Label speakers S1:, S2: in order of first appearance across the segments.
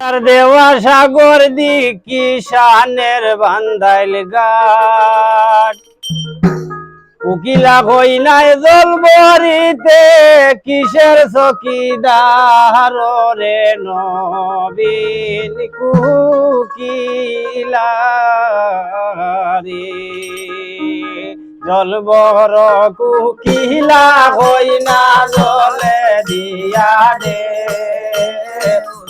S1: আর দেওয়া সাগর দি কিষানের বান্দাইল গাট উকিলা কই নাই জল বরিতে কিসের চকিদার রে নবীন কুকিলা রে জল বর কুকিলা কই না জলে দিয়া দে।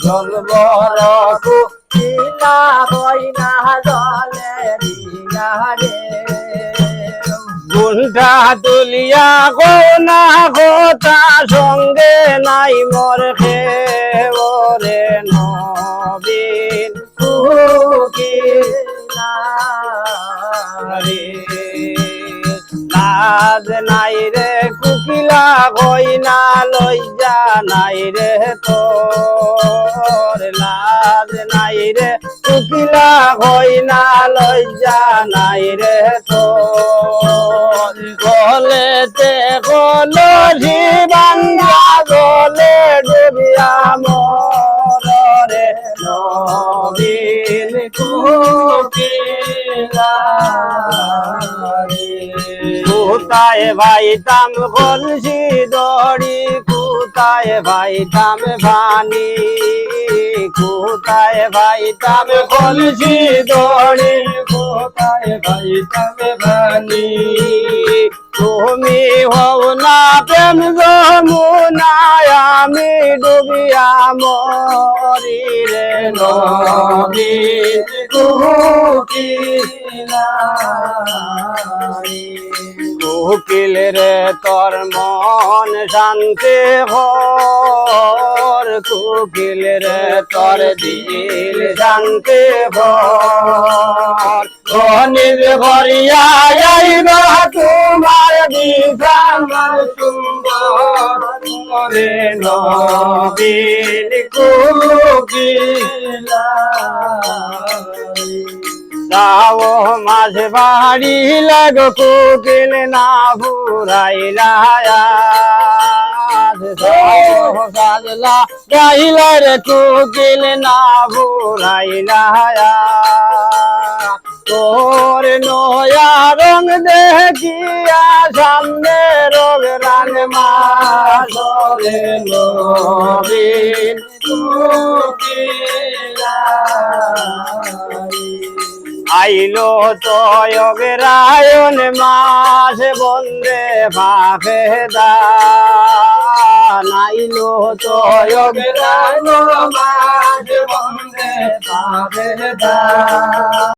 S1: জল বর কুকিলা কই জলে দিয়া দে গুন্টা তুলিয়া গো না গোতা সঙ্গে নাই মোর খে ওরে নবীন। কুকি রে। লাজ নাই রে কুকিলা কই না লইজা নাই রে তোর লাজ নাই রে কুকিলা কই না লইজা নাই রে তোর। গলেতে কলসি বান্ধা গলে ডুবিয়া মরে নবীন কুকিলা কোথায় ভাইতাম কলসি দড়ি, কোথায় ভাইতাম ভানি? কোথায় ভাইতাম কলসি দড়ি? কোথায় ভাইতাম ভানি তুমি হও না প্রেম যমুনায় আমি ডুবিয়া মরি রে নদী কুকিল রে, তোর মন শান্তি হর কুকিল রে, তোর দিল শান্তি হর ধনির ভরিয়া যাইবা তোমার নবীন কুকিলা। যাও মাঝ বাড়ি লাগ কুকিল না বুড়াইলা সাজলা গাইলা রে কুকিল না বুড়াইলা তোর নয়া রং দেখিয়া সামনে রোগ রাং মারে নবীন কুকিলা। আইলো তয়গ রায়ন মাস বন্দে বাপে আইলো তয়গ রায়ন মাস বন্দে বাপে